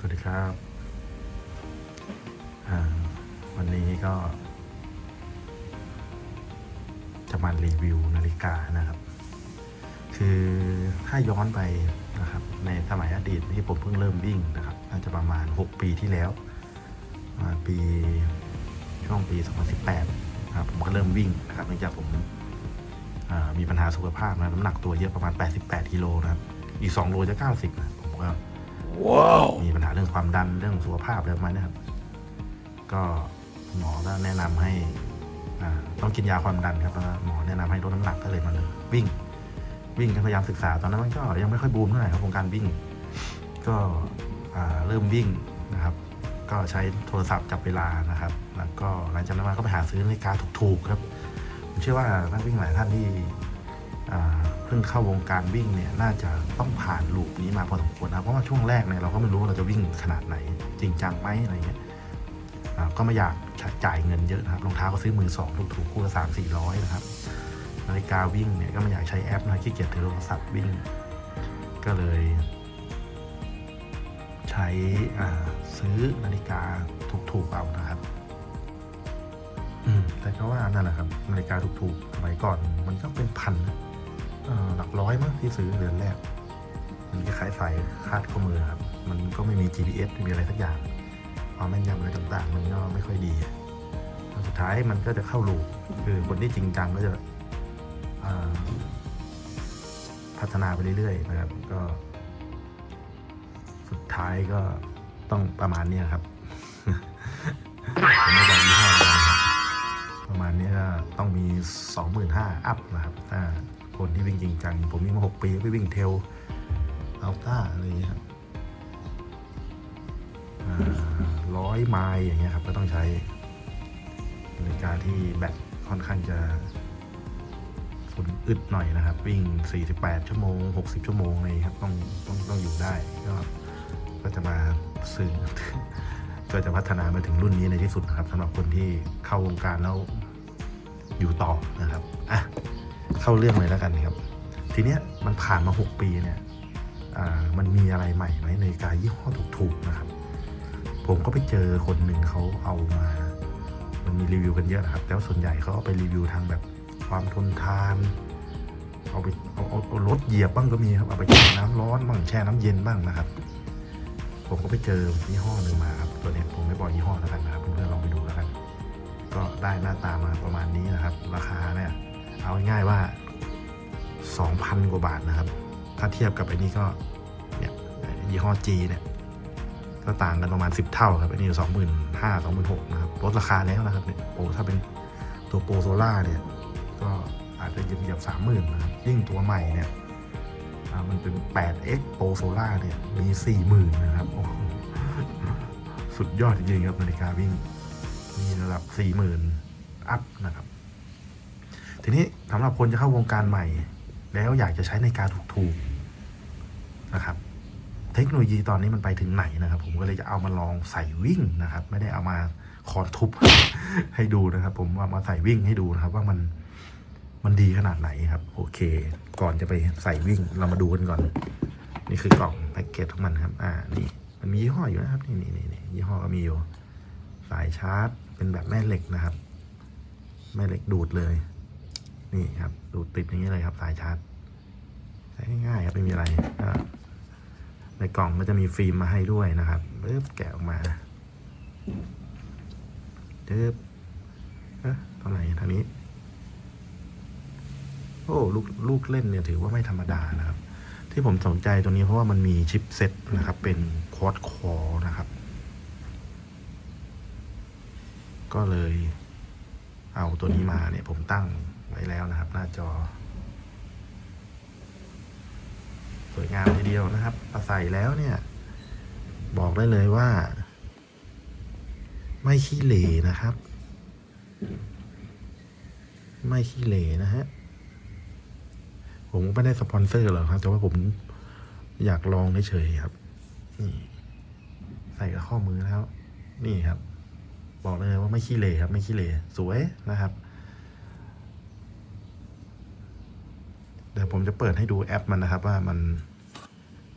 สวัสดีครับวันนี้ก็ จะมารีวิวนาฬิกานะครับ คือถ้าย้อนไปนะครับ ในสมัยอดีตที่ผมเพิ่งเริ่มวิ่งนะครับน่าจะประมาณ 6 ปีที่แล้วประมาปีช่วงปี 2018นะครับผมก็เริ่มวิ่งนะครับเนื่องจากผมมีปัญหาสุขภาพนะน้ำหนักตัวเยอะประมาณ 88กิโลนะครับ อีก 2 โลจะ 90นะผมก็ มีปัญหาเรื่องความดันเรื่องสุขภาพอะไรประมาณนี้ครับ ก็หมอก็แนะนำให้ต้องกินยาความดันครับแล้วหมอแนะนำให้ลดน้ำหนักก็เลยมาเลยวิ่ง วิ่งก็พยายามศึกษาตอนนั้นมันก็ยังไม่ค่อยบูมเท่าไหร่ครับวงการวิ่ง ก็เริ่มวิ่งนะครับ ก็ใช้โทรศัพท์จับเวลานะครับ แล้วก็หลังจากนั้นมาก็ไปหาซื้อนาฬิกาถูกๆครับผมเชื่อว่านักวิ่งหลายท่านที่อ่า เพิ่งเข้าวงการวิ่งเนี่ยน่าจะต้องผ่านลูปนี้มาพอสมควรนะเพราะว่าช่วงแรกเนี่ยเราก็ไม่รู้ว่าเราจะวิ่งขนาดไหน จริงจังไหมอะไรเงี้ยก็ไม่อยากจ่ายเงินเยอะนะครับรองเท้าก็ซื้อมือสองถูกๆคู่ละสามสี่ร้อยนะครับนาฬิกาวิ่งเนี่ยก็ไม่อยากใช้แอปนะขี้เกียจถือโทรศัพท์วิ่ง ก็เลย ใช้ซื้อนาฬิกาถูกๆเอานะครับแต่ก็ว่านั่นแหละครับนาฬิกาถูกๆสมัยก่อนมันก็เป็นพันนะ หลักร้อยมั้งที่ซื้อเดือนแรก มันคล้ายสายคาดข้อมือครับ มันก็ไม่มี GPS ไม่มีอะไรสักอย่าง ความแม่นยำอะไรต่างๆ มันก็ไม่ค่อยดีสุดท้ายมันก็จะเข้าลูปคือคนที่จริงจังก็จะพัฒนาไปเรื่อยๆนะครับก็ สุดท้ายก็ต้องประมาณนี้ครับผมไม่บอกยี่ห้อประมาณนี้ก็ต้องมี 25,000อัพนะครับ คนที่วิ่งจริงจัง ผมวิ่งมา6ปีไปวิ่งเทลอัลต้าอะไรอย่างเงี้ยครับร้อยไมล์อย่างเงี้ยครับ ก็ต้องใช้นาฬิกาที่แบตค่อนข้างจะคนอึดหน่อยนะครับ วิ่ง 48 ชั่วโมง 60 ชั่วโมงอะไรอย่างเลยครับต้องต้องต้องอยู่ได้ก็ก็จะมาซื้อก็จะพัฒนามาถึงรุ่นนี้ในที่สุดนะครับสำหรับคนที่เข้าวงการแล้วอยู่ต่อนะครับอะ เข้าเรื่องเลยแล้วกันครับ ทีเนี้ยมันผ่านมา 6 ปีเนี่ยมันมีอะไรใหม่ไหมในการยี่ห้อถูกๆนะครับ ผมก็ไปเจอคนหนึ่งเขาเอามา มันมีรีวิวกันเยอะนะครับแต่ว่าส่วนใหญ่เขาเอาไปรีวิวทางแบบความทนทาน เอาไปเอาเอาเอารถเหยียบบ้างก็มีครับ เอาไปแช่น้ำร้อนบ้างแช่น้ำเย็นบ้างนะครับ ผมก็ไปเจอยี่ห้อหนึ่งมาครับ ตัวนี้ผมไม่บอกยี่ห้อแล้วกันนะครับเพื่อนๆลองไปดูแล้วกัน ก็ได้หน้าตามาประมาณนี้นะครับ ราคา เอาง่ายๆว่า 2,000 กว่าบาทนะครับ ถ้าเทียบกับไอ้นี่ก็เนี่ยยี่ห้อ G เนี่ยก็ต่างกันประมาณ 10 เท่าครับไอ้นี่สองหมื่นห้าสองหมื่นหกนะครับลดราคาแล้วนะครับเนี่ยโอ้ถ้าเป็นตัวโปรโซล่าเนี่ย ก็อาจจะเหยียบสามหมื่นนะครับยิ่งตัวใหม่เนี่ยมันเป็น 8x Pro Solar เนี่ย มี 40,000 นะครับ โอ้โหสุดยอดจริงๆครับนาฬิกาวิ่ง มีระดับ 40,000 อัพนะครับ ทีนี้สำหรับคนจะเข้าวงการใหม่ แล้วอยากจะใช้ในาฬิกาถูกๆนะครับ เทคโนโลยีตอนนี้มันไปถึงไหนนะครับ ผมก็เลยจะเอามาลองใส่วิ่งนะครับ ไม่ได้เอามาคอนทุบให้ดูนะครับ ผมว่ามาใส่วิ่งให้ดูนะครับ ว่ามันมันดีขนาดไหนครับ โอเค ก่อนจะไปใส่วิ่งเรามาดูกันก่อน นี่คือกล่องแพ็กเกจของมันครับ อ่านี่มันมียี่ห้ออยู่นะครับ นี่นี่นี่ยี่ห้อก็มีอยู่ สายชาร์จ เป็นแบบแม่เหล็กนะครับ แม่เหล็กดูดเลย นี่ครับ ดูติดอย่างนี้เลยครับ สายชาร์จใช้ง่ายๆครับไม่มีอะไรก็ในกล่องก็จะมีฟิล์มมาให้ด้วยนะครับปึ๊บแกะออกมาปึ๊บเอ๊ะตรงไหนทางนี้ โอ้ลูกลูกเล่นเนี่ยถือว่าไม่ธรรมดานะครับ ที่ผมสนใจตัวนี้เพราะว่ามันมีชิปเซ็ตนะครับ เป็นควอดคอนะครับ ก็เลย เอาตัวนี้มาเนี่ยผมตั้ง ไว้แล้วนะครับ หน้าจอ สวยงามทีเดียวนะครับเอาใส่แล้วเนี่ย บอกได้เลยว่า ไม่ขี้เหร่นะครับ ไม่ขี้เหร่นะฮะผมไม่ได้สปอนเซอร์หรอกครับ แต่ว่าผมอยากลองเฉยๆครับ นี่ ใส่กับข้อมือแล้ว นี่ครับ บอกเลยว่าไม่ขี้เหร่ครับ ไม่ขี้เหร่สวยนะครับ เดี๋ยวผมจะเปิดให้ดูแอปมันนะครับ ว่ามัน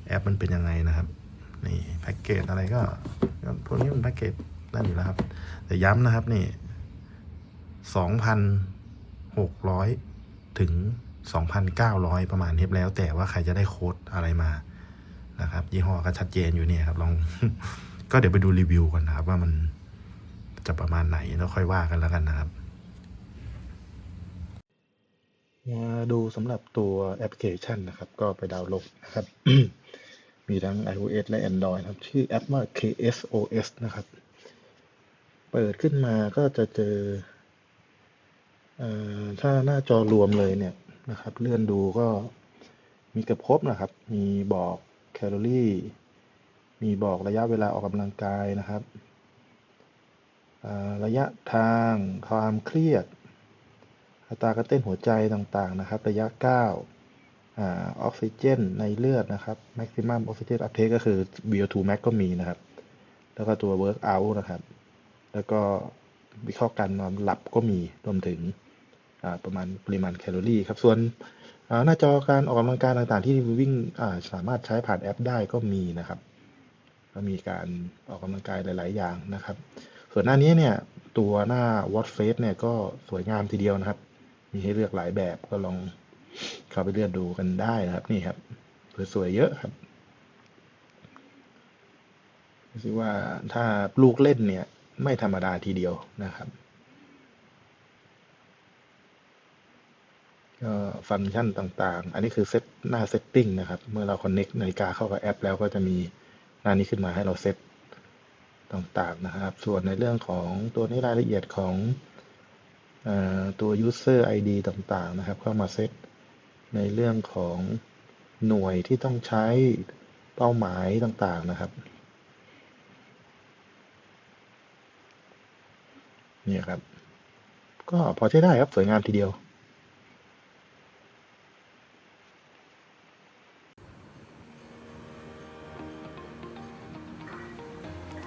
แอปมันเป็นยังไงนะครับนี่แพ็กเกจอะไรก็พวกนี้มันแพ็กเกจนั่นอยู่แล้วครับ แต่ย้ำนะครับนี่สองพันหกร้อยถึงสองพันเก้าร้อยประมาณนี้แล้ว แต่ว่าใครจะได้โค้ดอะไรมานะครับ ยี่ห้อก็ชัดเจนอยู่เนี่ยครับ ลอง ก็เดี๋ยวไปดูรีวิวกันนะครับ ว่ามันจะประมาณไหนแล้วค่อยว่ากันแล้วกันนะครับ มาดูสำหรับตัวแอปพลิเคชันนะครับ ก็ไปดาวน์โหลดนะครับ มีทั้ง iOS และ Android นะครับ ชื่อแอปว่า KSOS นะครับ เปิดขึ้นมาก็จะเจออถ้าหน้าจอรวมเลยเนี่ยนะครับ เลื่อนดูก็มีเกือบครบนะครับ มีบอกแคลอรี่ มีบอกระยะเวลาออกกำลังกายนะครับ ระยะทางความเครียด อัตราการเต้นหัวใจต่างๆนะครับ ระยะก้าออกซิเจนในเลือดนะครับ maximum oxygen uptake ก็คือ VO2 max ก็มีนะครับ แล้วก็ตัว workout นะครับ แล้วก็วิเคราะห์การนอนหลับก็มีรวมถึงประมาณปริมาณแคลอรี่ครับ ส่วนหน้าจอการออกกำลังกายต่างๆ ที่วิ่งอ่าสามารถใช้ผ่านแอปได้ก็มีนะครับ ก็มีการออกกำลังกายหลาย ๆ อย่างนะครับ ส่วนหน้านี้เนี่ยตัวหน้า Watch Face เนี่ยก็สวยงามทีเดียวนะครับ มีให้เลือกหลายแบบก็ลองเข้าไปเลือกดูกันได้นะครับ นี่ครับสวยๆเยอะครับดูสิว่าถ้าลูกเล่นเนี่ย ไม่ธรรมดาทีเดียวนะครับก็ฟังก์ชันต่างๆ อันนี้คือเซตหน้าเซตติ้งนะครับ เมื่อเรา connect นาฬิกาเข้ากับแอป แล้วก็จะมีหน้านี้ขึ้นมาให้เราเซตต่างๆนะครับ ส่วนในเรื่องของตัวนี้รายละเอียดของ ตัว user ID ต่างๆ นะครับ เข้ามาเซตในเรื่องของหน่วยที่ต้องใช้เป้าหมายต่างๆ นะครับนี่ครับ ก็พอใช้ได้ครับ สวยงามทีเดียว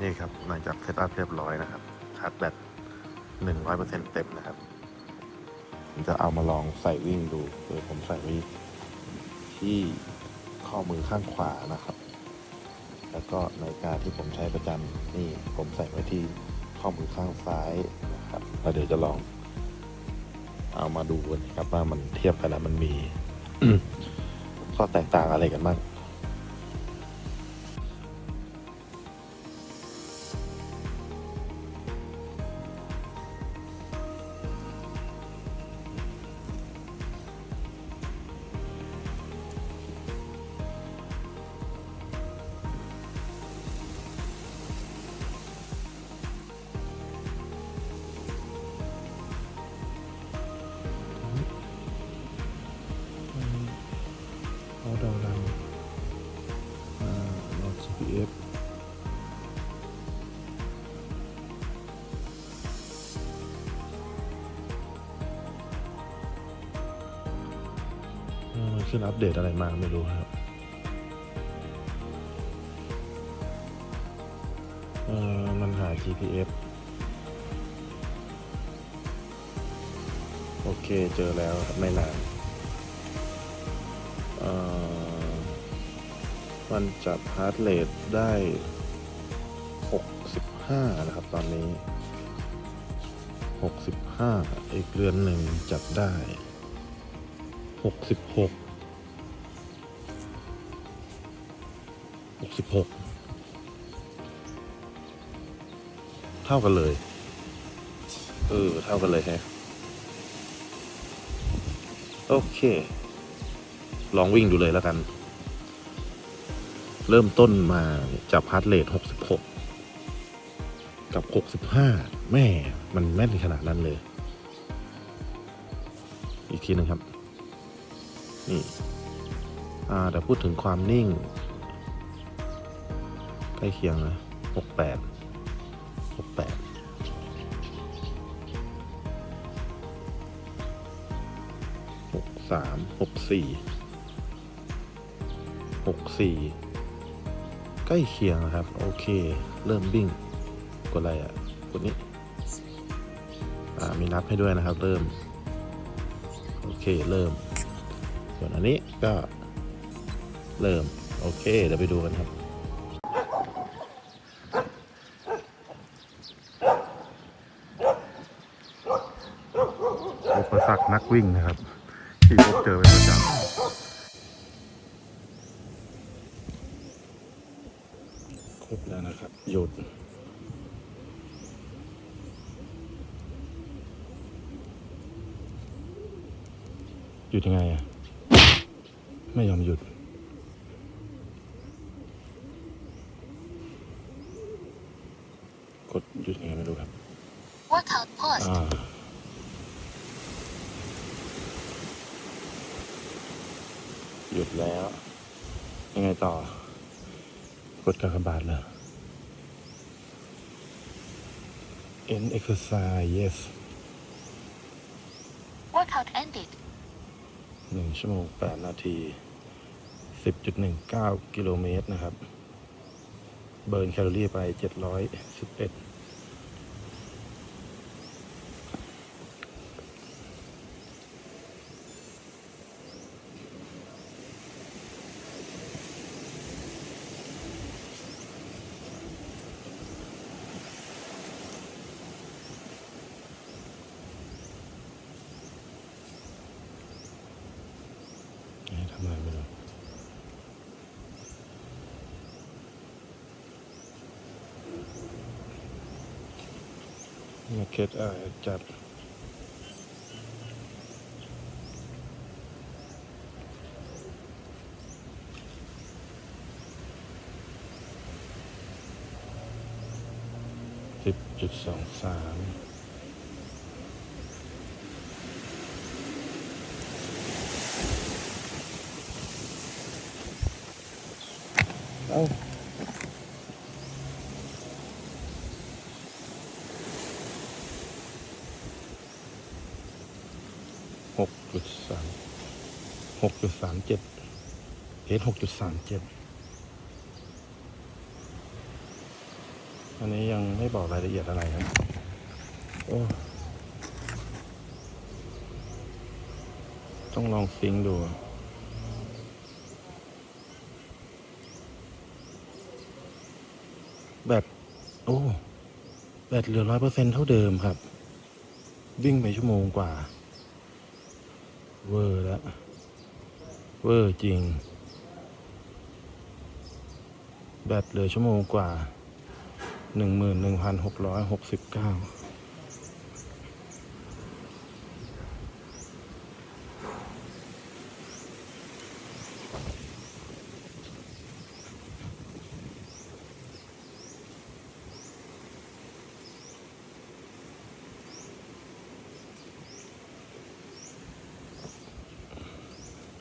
นี่ครับ หลังจากเซตอัพเรียบร้อยนะครับชาร์จแบต หนึ่งร้อยเปอร์เซ็นต์เต็มนะครับผมจะเอามาลองใส่วิ่งดูโดยผมใส่ไว้ที่ข้อมือข้างขวานะครับ แล้วก็นาฬิกาที่ผมใช้ประจำนี่ผมใส่ไว้ที่ข้อมือข้างซ้ายนะครับแล้วเดี๋ยวจะลอง เอามาดูกันครับว่ามันเทียบกันแล้วมันมีข้อแตกต่างอะไรกันบ้าง ขึ้นอัปเดตอะไรมาไม่รู้ครับเออมันหา GPS โอเคเจอแล้วครับไม่นานเออมันจับฮาร์ดเรทได้ 65 นะครับตอนนี้ 65 อีกเรือนหนึ่งจับได้ 66 66 เท่ากันเลย เออ เท่ากันเลยแฮะ โอเค ลองวิ่งดูเลยแล้วกัน เริ่มต้นมาจับฮาร์ดเรท66 กับ 65 แม่ มันแม่นขนาดนั้นเลย อีกทีหนึ่งครับ นี่ อ่าแต่พูดถึงความนิ่ง ล้เคียงนะ68 68หกแปดหกสามหกสี่หกสี่ใกล้เคียงนะครับ โอเค เริ่มวิ่งกดอะไรอะกดนี้อ่ามีนับให้ด้วยนะครับ เริ่ม โอเค เริ่ม ส่วนอันนี้ก็เริ่ม โอเค เดี๋ยวไปดูกันครับ สักนักวิ่งนะครับ ที่พบเจอเป็นประจำครบแล้วนะครับ หยุดหยุดยังไงอะ ไม่ยอมหยุดยังไงไม่รู้ครับ Workout paused. อ่า หยุดแล้ว ยังไง ต่อกดกากบาทเลย end exercise yes Workout ended. หนึ่งชั่วโมงแปดนาทีสิบจุดหนึ่งเก้ากิโลเมตรนะครับ เบิร์นแคลอรี่ไปเจ็ดร้อยสิบเอ็ด ให้ทำอะไม่หรู้มาเก็ตอ่าจัดสิบจุดสองสาม เอาหกจุดสามหกจุดสามเจ็ดเอสหกจุดสามเจ็ดอันนี้ยังไม่บอกรายละเอียดอะไรนะโอ้ต้องลองซิงค์ดู แบตโอ้แบตเหลือร้อยเปอร์เซ็นเท่าเดิมครับ วิ่งไปชั่วโมงกว่า เวอร์แล้วเวอร์จริง แบตเหลือชั่วโมงกว่าหนึ่งหมื่นหนึ่งพันหกร้อยหกสิบเก้า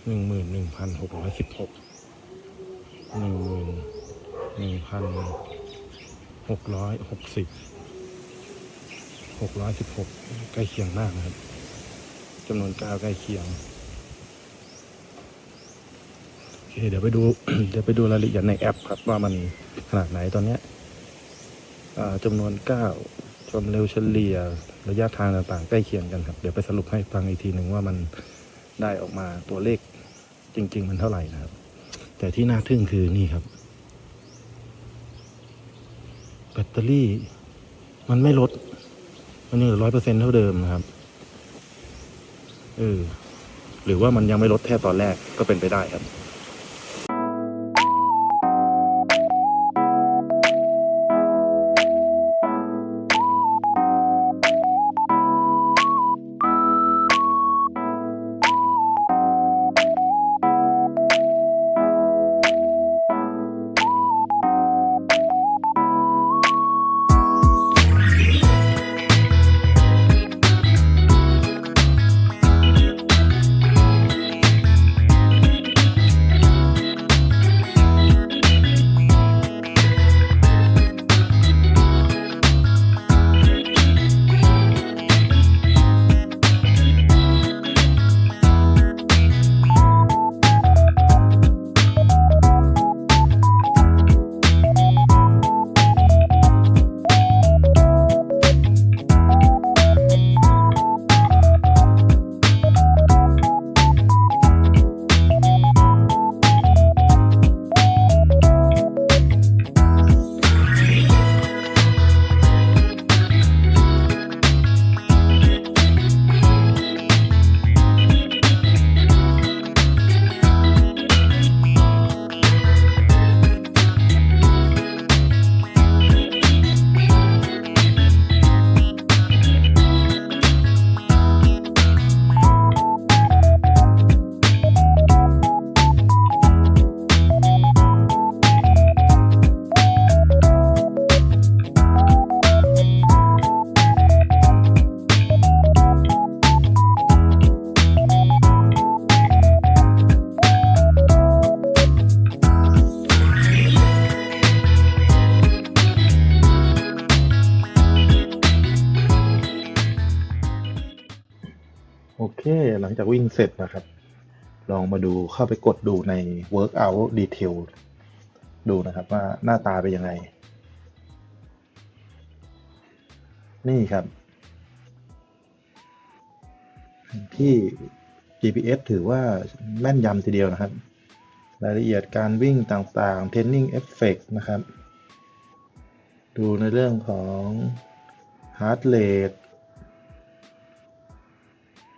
หนึ่งหมื่นหนึ่งพันหกร้อยสิบหกหนึ่งหมื่นหนึ่งพันหกร้อยหกสิบหกร้อยสิบหกใกล้เคียงมากนะครับจำนวนก้าวใกล้เคียงโอเคเดี๋ยวไปดู เดี๋ยวไปดูรายละเอียดในแอปครับว่ามันขนาดไหนตอนเนี้ยจำนวนก้าวความเร็วเฉลี่ยระยะทางต่างๆ ใกล้เคียงกันครับ เดี๋ยวไปสรุปให้ฟังอีกทีหนึ่งว่ามันได้ออกมาตัวเลข จริง ๆ มันเท่าไหร่นะครับ แต่ที่น่าทึ่งคือนี่ครับ แบตเตอรี่ มันไม่ลด มันยังเหลือร้อยเปอร์เซ็นเท่าเดิมนะครับเออหรือว่ามันยังไม่ลดแค่ตอนแรกก็เป็นไปได้ครับ เคหลังจากวิ่งเสร็จนะครับ ลองมาดูเข้าไปกดดูใน workout detail ดูนะครับว่าหน้าตาเป็นยังไง นี่ครับที่ GPS ถือว่าแม่นยำทีเดียวนะครับ รายละเอียดการวิ่งต่างๆ training effect นะครับ ดูในเรื่องของ heart rate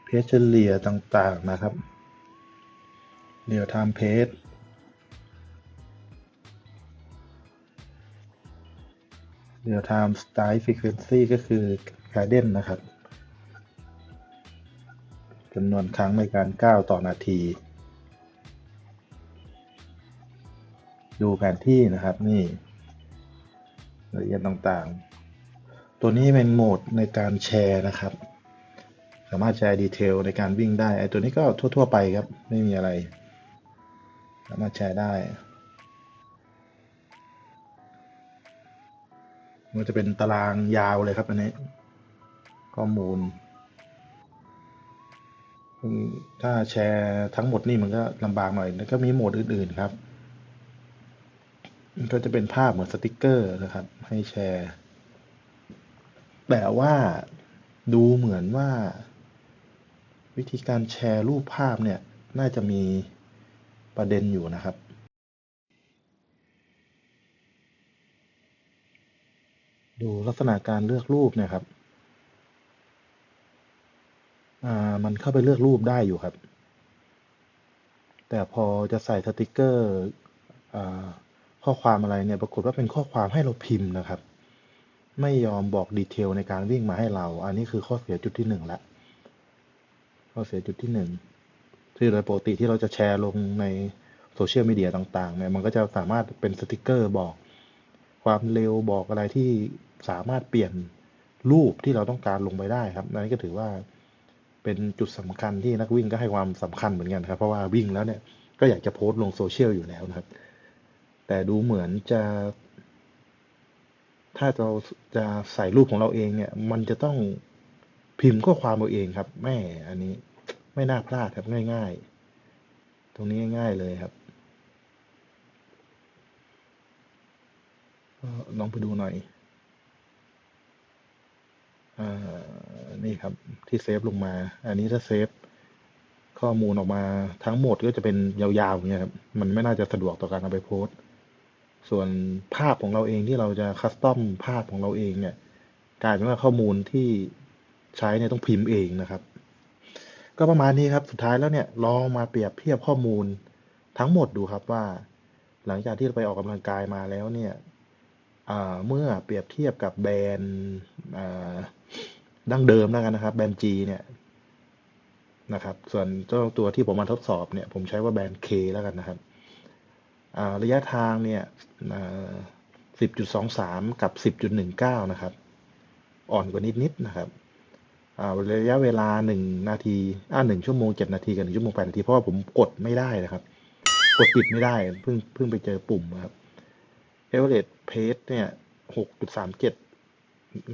เพจเฉลี่ยต่างๆนะครับ real time pace real time stride frequency ก็คือ cadence นะครับจำนวนครั้งในการก้าวต่อนาที ดูแผนที่นะครับนี่ละเอียดต่างๆ ตัวนี้เป็นโหมดในการแชร์นะครับามารถแชร์ดีเทลในการวิ่งได้ไอตัวนี้ก็ทั่ว ๆ ไปครับ ไม่มีอะไร สามารถแชร์ได้มันจะเป็นตารางยาวเลยครับ อันนี้ ข้อมูล ถ้าแชร์ทั้งหมดนี่มันก็ลำบากหน่อย แล้วก็มีโหมดอื่น ๆ ครับก็จะเป็นภาพเหมือนสติกเกอร์นะครับ ให้แชร์ แต่ว่าดูเหมือนว่า วิธีการแชร์รูปภาพเนี่ยน่าจะมีประเด็นอยู่นะครับ ดูลักษณะการเลือกรูปเนี่ยครับมันเข้าไปเลือกรูปได้อยู่ครับ แต่พอจะใส่สติกเกอร์ข้อความอะไรเนี่ยปรากฏว่าเป็นข้อความให้เราพิมพ์นะครับ ไม่ยอมบอกดีเทลในการวิ่งมาให้เรา อันนี้คือข้อเสียจุดที่หนึ่งละ ข้อเสียจุดที่หนึ่งที่โดยปกติที่เราจะแชร์ลงในโซเชียลมีเดียต่างๆเนี่ยมันก็จะสามารถเป็นสติกเกอร์บอก ความเร็วบอกอะไรที่สามารถเปลี่ยนรูปที่เราต้องการลงไปได้ครับอันนี้ก็ถือว่าเป็นจุดสำคัญที่นักวิ่งก็ให้ความสำคัญเหมือนกันครับ เพราะว่าวิ่งแล้วเนี่ยก็อยากจะโพสต์ลงโซเชียลอยู่แล้วนะครับ แต่ดูเหมือนจะ ถ้าเราจะใส่รูปของเราเองเนี่ย มันจะต้อง พิมพ์ข้อความเราเองครับแม่อันนี้ไม่น่าพลาดครับง่าย ๆ ตรงนี้ง่ายๆเลยครับลองไปดูหน่อยอ่านี่ครับที่เซฟลงมา อันนี้ถ้าเซฟข้อมูลออกมาทั้งหมดก็จะเป็นยาวๆอย่างเงี้ยครับมันไม่น่าจะสะดวกต่อการเอาไปโพสต์ส่วนภาพของเราเองที่เราจะคัสตอมภาพของเราเองเนี่ยกลายเป็นว่าข้อมูลที่ ใช้เนี่ยต้องพิมพ์เองนะครับ ก็ประมาณนี้ครับสุดท้ายแล้วเนี่ยลองมาเปรียบเทียบข้อมูลทั้งหมดดูครับว่า หลังจากที่เราไปออกกำลังกายมาแล้วเนี่ยเมื่อเปรียบเทียบกับแบรนด์ดั้งเดิมแล้วกันนะครับ แบรนด์ G เนี่ยนะครับส่วนเจ้าตัวที่ผมมาทดสอบเนี่ยผมใช้ว่าแบรนด์ K แล้วกันนะครับระยะทางเนี่ยสิบจุดสองสามกับสิบจุดหนึ่งเก้านะครับ อ่อนกว่านิดนิดๆนะครับ ระยะเวลาหนึ่งนาทีอ่าหนึ่งชั่วโมงเจ็ดนาทีกับหนึ่งชั่วโมงแปดนาที เพราะว่าผมกดไม่ได้นะครับ กดปิดไม่ได้ เพิ่งเพิ่งไปเจอปุ่มนะครับเอเวอเรสเพสเนี่ยหกจุดสามเจ็ด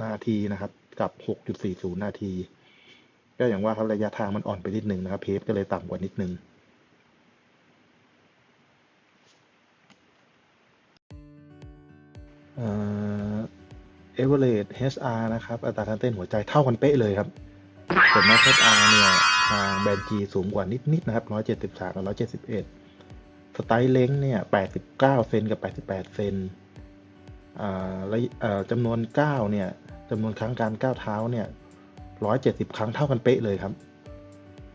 นาทีนะครับ กับหกจุดสี่ศูนย์นาที ก็อย่างว่าครับระยะทางมันอ่อนไปนิดนึงนะครับ เพสก็เลยต่ำกว่านิดนึงเอเวอเรส HR นะครับ อัตราการเต้นหัวใจเท่ากันเป๊ะเลยครับส่วน Max HR เนี่ย ทางแบรนด์ G สูงกว่านิด ๆ นะครับ 173กับ171 สไตล์เล้งเนี่ย 89 เซนกับ 88 เซนอ่าและอ่าจำนวนก้าเนี่ยจำนวนครั้งการก้าวเท้าเนี่ย 170 ครั้งเท่ากันเป๊ะเลยครับ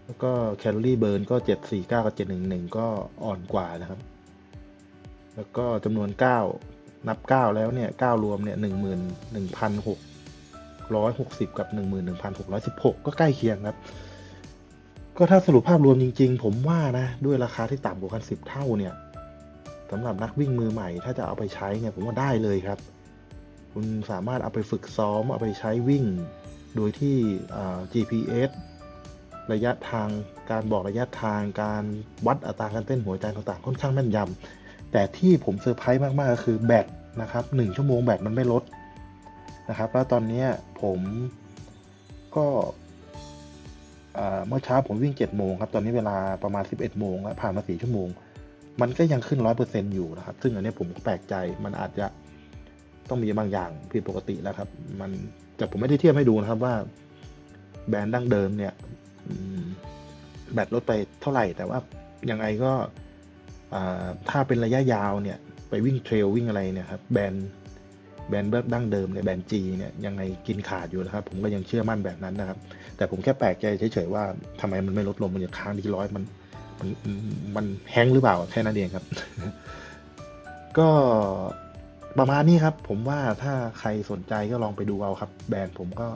แล้วก็แคลอรี่เบิร์นก็ 749 กับ 711 ก็อ่อนกว่านะครับ แล้วก็จำนวนก้า นับก้าแล้วเนี่ยก้ารวมเนี่ยหนึ่งหมื่นหนึ่งพันหกร้อยหกสิบกับหนึ่งหมื่นหนึ่งพันหกร้อยสิบหกก็ใกล้เคียงครับ ก็ถ้าสรุปภาพรวมจริง ๆ ผมว่านะด้วยราคาที่ต่ำกว่ากันสิบเท่าเนี่ยสำหรับนักวิ่งมือใหม่ ถ้าจะเอาไปใช้เนี่ยผมว่าได้เลยครับ คุณสามารถเอาไปฝึกซ้อมเอาไปใช้วิ่ง โดยที่ GPS ระยะทางการบอกระยะทางการวัดอัตราการเต้นหัวใจต่างๆ ค่อนข้างแม่นยำ แต่ที่ผมเซอร์ไพรส์มากๆก็คือแบตนะครับหนึ่งชั่วโมงแบตมันไม่ลดนะครับแล้วตอนนี้ผมก็เมื่อเช้าผมวิ่งเจ็ดโมงครับ ตอนนี้เวลาประมาณสิบเอ็ดโมงแล้วผ่านมาสี่ชั่วโมง มันก็ยังขึ้นร้อยเปอร์เซ็นอยู่นะครับ ซึ่งอันนี้ผมก็แปลกใจ มันอาจจะต้องมีบางอย่างผิดปกติแล้วครับ มันแต่ผมไม่ได้เทียบให้ดูนะครับว่าแบรนด์ดั้งเดิมเนี่ยแบตลดไปเท่าไหร่ แต่ว่ายังไงก็ ถ้าเป็นระยะยาวเนี่ยไปวิ่งเทรลวิ่งอะไรเนี่ยครับแบรนด์แบรนด์ดั้งเดิมเนี่ยแบรนด์จีเนี่ยยังไงกินขาดอยู่นะครับ ผมก็ยังเชื่อมั่นแบบนั้นนะครับ แต่ผมแค่แปลกใจเฉยๆว่าทำไมมันไม่ลดลงมันจะค้างที่ร้อยมันมันมันแห้งหรือเปล่าแค่นั้นเองครับ ก็ประมาณนี้ครับ ผมว่าถ้าใครสนใจก็ลองไปดูเอาครับ แบรนด์ผมก็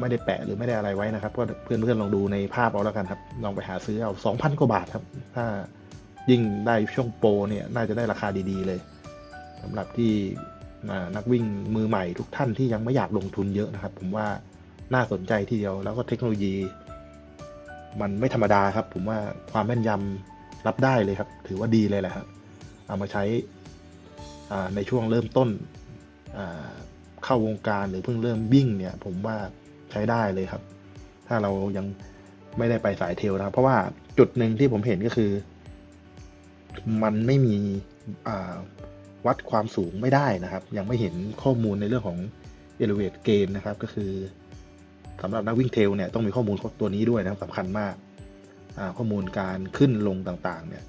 ไม่ได้แปะหรือไม่ได้อะไรไว้นะครับ ก็เพื่อนๆลองดูในภาพเอาแล้วกันครับ ลองไปหาซื้อเอาสองพันกว่าบาทครับ ถ้ายิ่งได้ช่วงโปรเนี่ยน่าจะได้ราคาดีๆเลยสำหรับที่นักวิ่งมือใหม่ทุกท่านที่ยังไม่อยากลงทุนเยอะนะครับ ผมว่าน่าสนใจทีเดียวแล้วก็เทคโนโลยี มันไม่ธรรมดาครับ ผมว่าความแม่นยำรับได้เลยครับ ถือว่าดีเลยแหละครับเอามาใช้ในช่วงเริ่มต้น เข้าวงการหรือเพิ่งเริ่มวิ่งเนี่ย ผมว่าใช้ได้เลยครับ ถ้าเรายังไม่ได้ไปสายเทลนะครับ เพราะว่าจุดหนึ่งที่ผมเห็นก็คือ มันไม่มีวัดความสูงไม่ได้นะครับ ยังไม่เห็นข้อมูลในเรื่องของ elevate gain นะครับ ก็คือสำหรับนักวิ่งเทลเนี่ยต้องมีข้อมูลตัวนี้ด้วยนะครับสำคัญมากาข้อมูลการขึ้นลงต่างๆ เนี่ย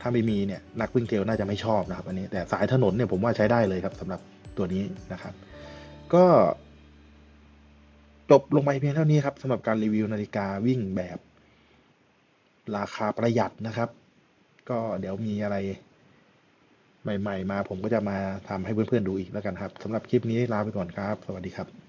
ถ้าไม่มีเนี่ยนักวิ่งเทลน่าจะไม่ชอบนะครับ อันนี้แต่สายถนนเนี่ยผมว่าใช้ได้เลยครับสำหรับ ตัวนี้นะครับ ก็ จบลงไปเพียงเท่านี้ครับสำหรับการรีวิวนาฬิกาวิ่งแบบ ราคาประหยัดนะครับ ก็เดี๋ยวมีอะไร ใหม่ ๆ มาผมก็จะมาทำให้เพื่อนๆดูอีกแล้วกันครับสำหรับคลิปนี้ลาไปก่อนครับ สวัสดีครับ